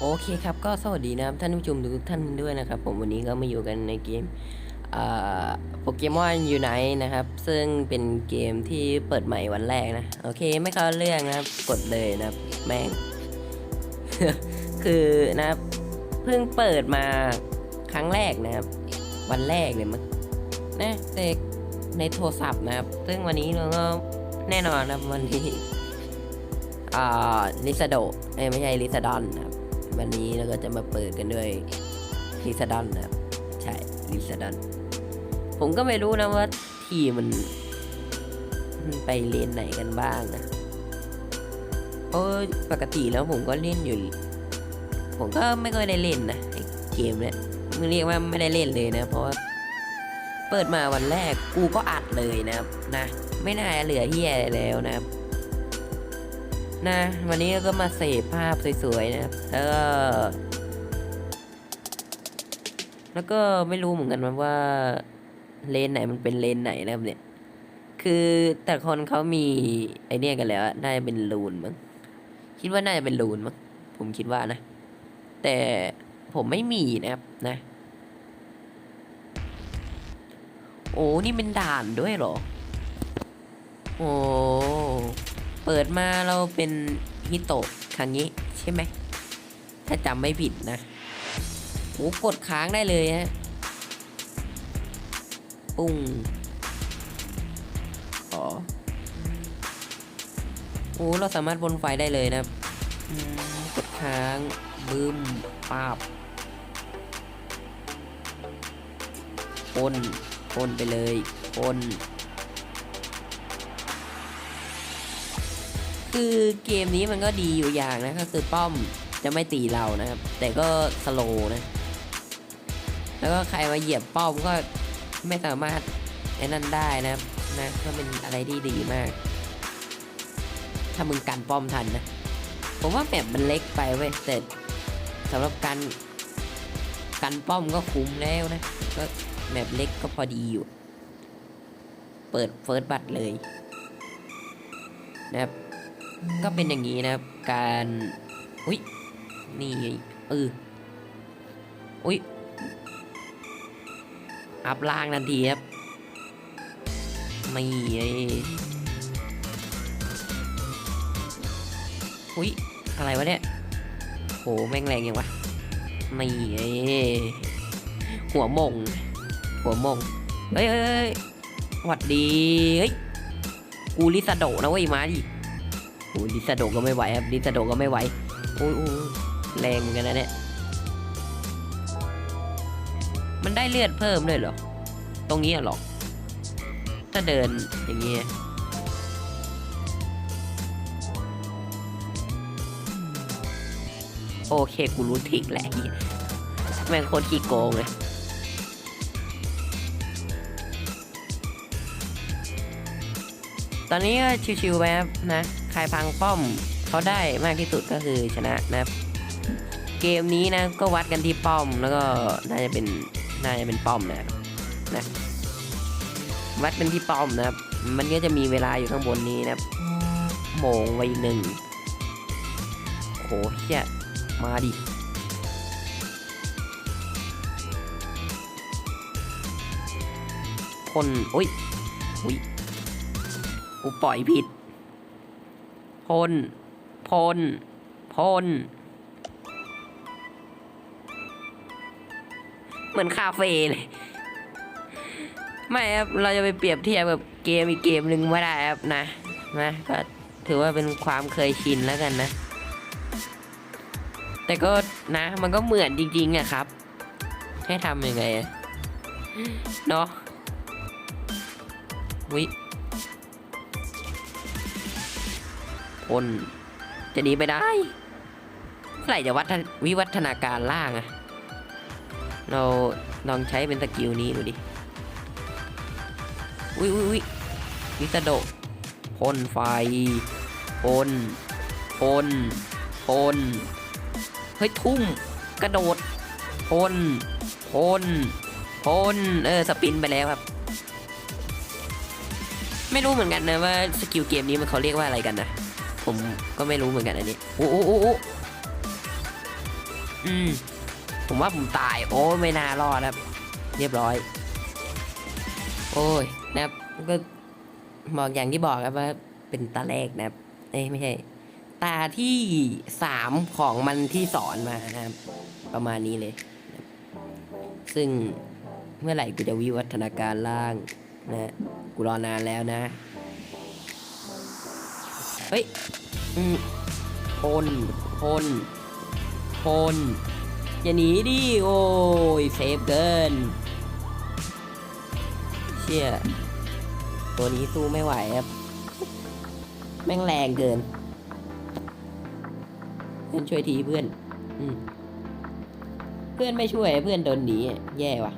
โอเคครับก็สวัสดีนะครับท่านผู้ชมทุกท่านด้วยนะครับ ผมวันนี้ก็มาอยู่กันในเกมโปเกมอนยูไนนะครับ ซึ่งเป็นเกมที่เปิดใหม่วันแรกนะ โอเคไม่เข้าเรื่องนะครับ กดเลยนะครับแม่ง คือนะครับเพิ่งเปิดมาครั้งแรกนะครับ วันแรกเลยมั้งนะแต่ในโทรศัพท์นะครับ ซึ่งวันนี้เราก็แน่นอนนะวันนี้อ่าลิซาโดเอ้ไม่ใช่ลิซาดอนนะ วันนี้เราก็จะมาเปิดกันด้วยลิซาดอนนะครับ ใช่ลิซาดอน ผมก็ไม่รู้นะว่าทีมันมันไปเลนไหนกันบ้างนะโอ้ยปกติแล้วผมก็เล่นอยู่ ผมก็ไม่ค่อยได้เล่นนะเกมเนี่ยมึงเรียกว่าไม่ได้เล่นเลยนะ เพราะว่าเปิดมาวันแรกกูก็อัดเลยนะครับนะ ไม่น่าเหลือเฮียอะไรแล้วนะครับ นะ วันนี้ก็มาเสพภาพสวยๆนะครับ แล้วก็แล้วก็ไม่รู้เหมือนกันว่าเลนไหนมันเป็นเลนไหนนะครับเนี่ย คือแต่คนเขามีไอเนี้ยกันแล้วน่าจะเป็นลูนมั้งคิดว่าน่าจะเป็นลูนมั้งผมคิดว่านะ แต่ผมไม่มีนะครับนะ โอ้นี่เป็นด่านด้วยเหรอ โอ้ เปิดมาเราเป็นฮิโตะครั้งนี้ใช่ไหม ถ้าจำไม่ผิดนะโอ้กดค้างได้เลยฮะปุ้งอ๋อโอ้เราสามารถบนไฟได้เลยนะกดค้างบึ้มปาบพ่นพ่นไปเลยพ่น คือเกมนี้มันก็ดีอยู่อย่างนะก็คือป้อมจะไม่ตีเรานะครับ แต่ก็สโลนะ แล้วก็ใครมาเหยียบป้อมก็ไม่สามารถไอ้นั่นได้นะครับนะก็เป็นอะไรที่ดีมาก ถ้ามึงกันป้อมทันนะ ผมว่าแบบมันเล็กไปเว้ยแต่สำหรับการกันป้อมก็คุ้มแล้วนะ ก็แบบเล็กก็พอดีอยู่ เปิดเฟิร์สบัตเลยนะครับ ก็เป็นอย่างนี้นะครับ การอุ้ยนี่เอออุ้ยอัพล่างทันทีครับไม่ไออุ้ยอะไรวะเนี่ยโหแม่งแรงยังวะไม่ไอหัวมง หัวมงเฮ้ยเฮ้ยหวัดดีเฮ้ยกูลิซาโดนะเว้ยมาดิ อ้ยลิซาโดก็ไม่ไหวครับลิซาโดก็ไม่ไหวโอ้ยโอ้ยแรงเหมือนกันนะเนี่ยมันได้เลือดเพิ่มด้วยเหรอ ตรงนี้หรอถ้าเดินอย่างเงี้ยโอเคกูรู้ทริกแหละแม่งโคตรขี้โกงเลยตอนนี้ก็ชิวๆไปครับนะ ครพังป้อมเขาได้มากที่สุดก็คือชนะนะครับ เกมนี้นะก็วัดกันที่ป้อมแล้วก็น่าจะเป็นน่าจะเป็นป้อมนะนะวัดกันที่ป้อมนะครับ มันก็จะมีเวลาอยู่ข้างบนนี้นะครับโมงไว้หนึ่งโหเฮียมาดิคนอุ้ยอุ้ยกูปล่อยผิด พ่นพ่นพ่นเหมือนคาเฟ่เลย ไม่ครับ เราจะไปเปรียบเทียบกับเกมอีกเกมหนึ่งไม่ได้ครับนะ นะ ก็ถือว่าเป็นความเคยชินแล้วกันนะ แต่ก็นะ มันก็เหมือนจริงๆอะครับ ให้ทำยังไงเนาะวิ คนจะหนีไปได้เมื่อไหร่จะวัฒนวิวัฒนาการล่างอะเราลองใช้เป็นสกิลนี้ดูดิอุ้ยอุ้ยอุ้ยวิสโดพ่นไฟพ่นพ่นพ่นเฮ้ยทุ่มกระโดดพ่นพ่นพ่นเออสปินไปแล้วครับ ไม่รู้เหมือนกันนะว่าสกิลเกมนี้มันเขาเรียกว่าอะไรกันนะ ผมก็ไม่รู้เหมือนกันอันนี้โอ้โอ้โอ้อ้อืมผมว่าผมตาย โอ้ยไม่น่ารอดครับ เรียบร้อย โอ้ยนะครับก็บอกอย่างที่บอกครับว่าเป็นตาแรกนะครับ เอ้ยไม่ใช่ ตาที่สามของมันที่สอนมานะครับ ประมาณนี้เลย ซึ่งเมื่อไหร่กูจะวิวัฒนาการล่างนะ กูรอนานแล้วนะ เฮ้ยอืมพลพลพลอย่าหนีดิ โอ้ยเซฟเกิน เชี่ย ตัวนี้สู้ไม่ไหวครับ แม่งแรงเกิน เพื่อนช่วยทีเพื่อน อืมเพื่อนไม่ช่วยเพื่อนโดนหนีแย่ว่ะ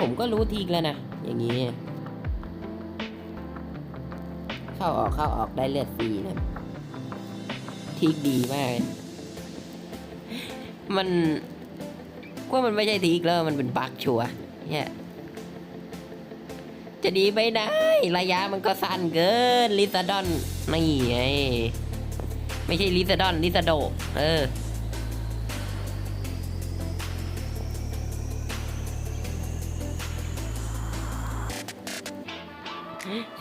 ผมก็รู้ทีแล้วนะ อย่างนี้ เข้าออกเข้าออกได้เลือดฟรีนะทีกดีมาก มันว่ามันไม่ใช่ทีกแล้วมันเป็นบั๊กชัวเนี่ยจะดีไปได้ ระยะมันก็สั้นเกินลิซาดอนนี่ไงไม่ใช่ลิซาดอนลิซาโด เออ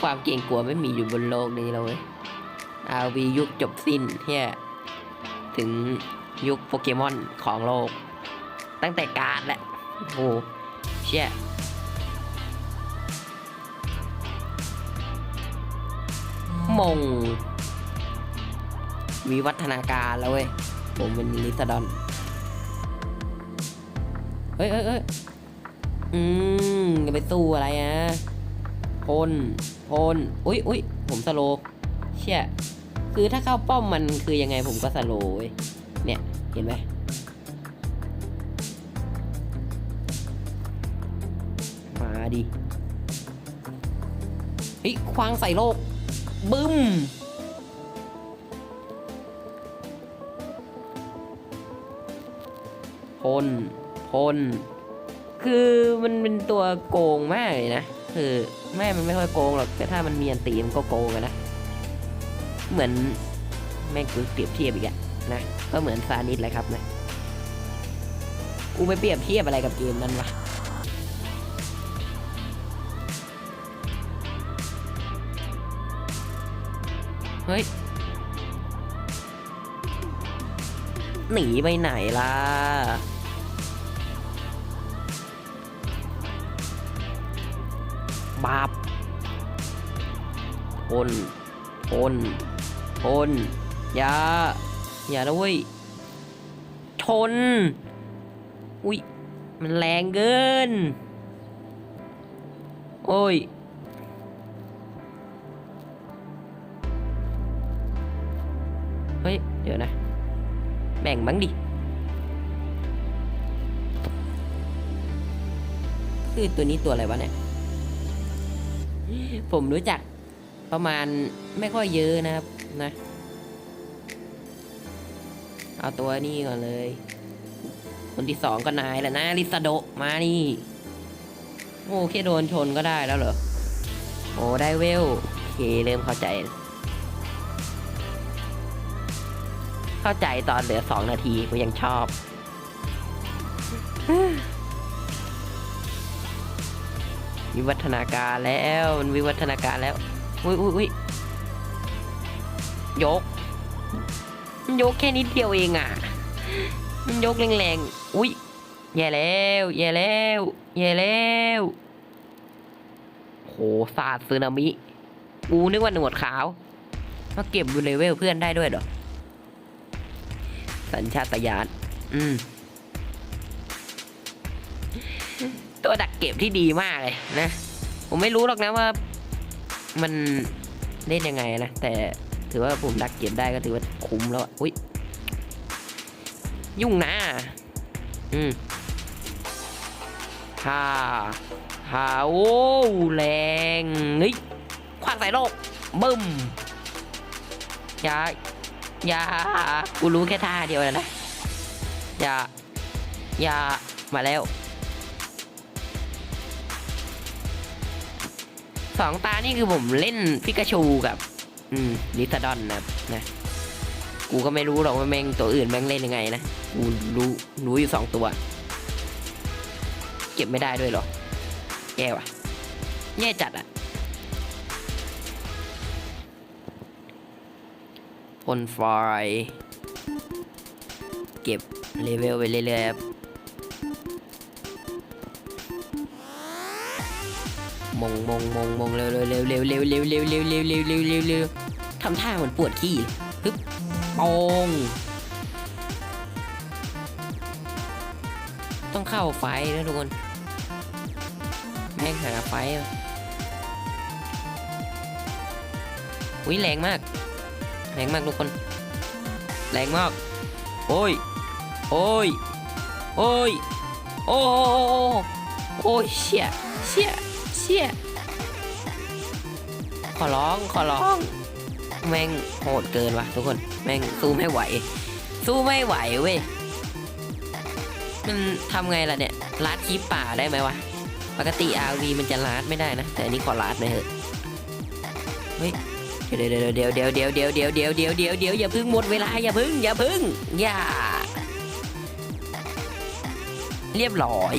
ความเก่งกลัวไม่มีอยู่บนโลกนี้แล้วเว้ยอาวียุคจบสิ้นเฮียถึงยุคโปเกมอนของโลก ตั้งแต่การดแหละโอ้โหเชี่ยมง วิวัฒนาการแล้วเว้ย ผมเป็นลิซาดอน เฮ้ยเฮ้ยเฮ้ยอืมจะไปสู้อะไรอะ พลพลอุ้ยอุ้ยผมสโลว์เชี่ยคือถ้าเข้าป้อมมันคือยังไงผมก็สโลเว้ยเนี่ยเห็นไหมมาดิเฮ้ยควางใส่โลก บึ้มพลพลคือมันเป็นตัวโกงมากเลยนะ คือแม่มันไม่ค่อยโกงหรอกแต่ถ้ามันมีอันตีมันก็โกงนะ เหมือนแม่งกูเปรียบเทียบอีกอะนะก็เหมือนซานิสเลยครับนะกูไปเปรียบเทียบอะไรกับเกมนั้นวะเฮ้ยหนีไปไหนล่ะ บาปพลพลพลอย่า อย่านะเว้ย ชน อุ้ย มันแรงเกิน โอ้ย เฮ้ย เดี๋ยวนะ แบ่งบ้างดิคือตัวนี้ตัวอะไรวะเนี่ย ผมรู้จักประมาณไม่ค่อยเยอะนะครับนะ เอาตัวนี้ก่อนเลย คนที่สองก็นายแหละนะลิซาโดมานี่ โอ้แค่โดนชนก็ได้แล้วเหรอ โอ้ได้เวลโอเคเริ่มเข้าใจ เข้าใจตอนเหลือสองนาทีกูยังชอบ วิวัฒนาการแล้วมันวิวัฒนาการแล้วอุ้ยอุ้ยอุ้ยยกมันยกแค่นิดเดียวเองอะมันยกแรงๆอุ้ยแย่แล้วแย่แล้วแย่แล้วโหศาสาดซึนามิกูนึกว่าหนวดขาวมาเก็บดูเลเวลเพื่อนได้ด้วยเหรอสัญชาตญาณอืม ตัวดักเก็บที่ดีมากเลยนะ ผมไม่รู้หรอกนะว่า มันเล่นยังไงนะ แต่ถือว่าผมดักเก็บได้ก็ถือว่าคุ้มแล้วอุ้ยยุ่งนะ อืมฮ่าฮ่าโอ้แรงนี่คว้างใส่โลกบึ้มอย่าอย่ากูรู้แค่ท่าเดียวแล้วนะ อย่า อย่า มาแล้ว สองตานี่คือผมเล่นพิกาชูกับ อืมลิซาดอนนะนะ กูก็ไม่รู้หรอกว่าแม่งตัวอื่นแม่งเล่นยังไงนะ กูรู้รู้อยู่สองตัว เก็บไม่ได้ด้วยหรอ แย่ว่ะ แย่จัดอะพ่นไฟเก็บเลเวลไปเรื่อยๆ มงมงมงมงเร็วเร็วเร็วเร็วเร็วเร็วเร็วเร็วเร็วเร็วเร็วเร็วเร็วทำท่าเหมือนปวดขี้ฮึบปองต้องเข้าไฟนะทุกคนแม่งหาไฟอุ้ยแรงมากแรงมากทุกคน แรงมาก โอ้ย โอ้ย โอ้ย โอ้โอ้โอ้ยเชี่ยเชี่ย ชี่ยขอร้องขอร้องแม่งโหดเกินว่ะทุกคน แม่งสู้ไม่ไหว สู้ไม่ไหวเว้ยมันทำไงล่ะเนี่ยลัดคลิปป่าได้ไหมวะปกติ RV มันจะลาดไม่ได้นะ แต่อันนี้ขอลาดหน่อยเถอะเฮ้ยเดี๋ยวเดี๋ยวเดี๋ยวเดี๋ยวเดี๋ยวเดี๋ยวเดี๋ยวเดี๋ยวเดี๋ยวเดี๋ยวเดี๋ยวอย่าเพึ่งหมดเวลาอย่าเพึ่งอย่าเพึ่งอย่า เรียบร้อย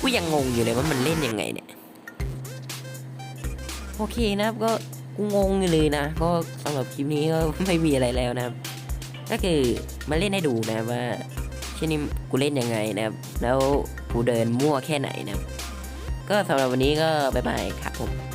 กูยังงงอยู่เลยว่ามันเล่นยังไงเนี่ย โอเคนะครับก็กูงงเลยนะก็สำหรับคลิปนี้ก็ไม่มีอะไรแล้วนะครับ ก็คือมาเล่นให้ดูนะว่าเช่นนี้กูเล่นยังไงนะครับ แล้วกูเดินมั่วแค่ไหนนะครับ ก็สำหรับวันนี้ก็บ๊ายบายครับผม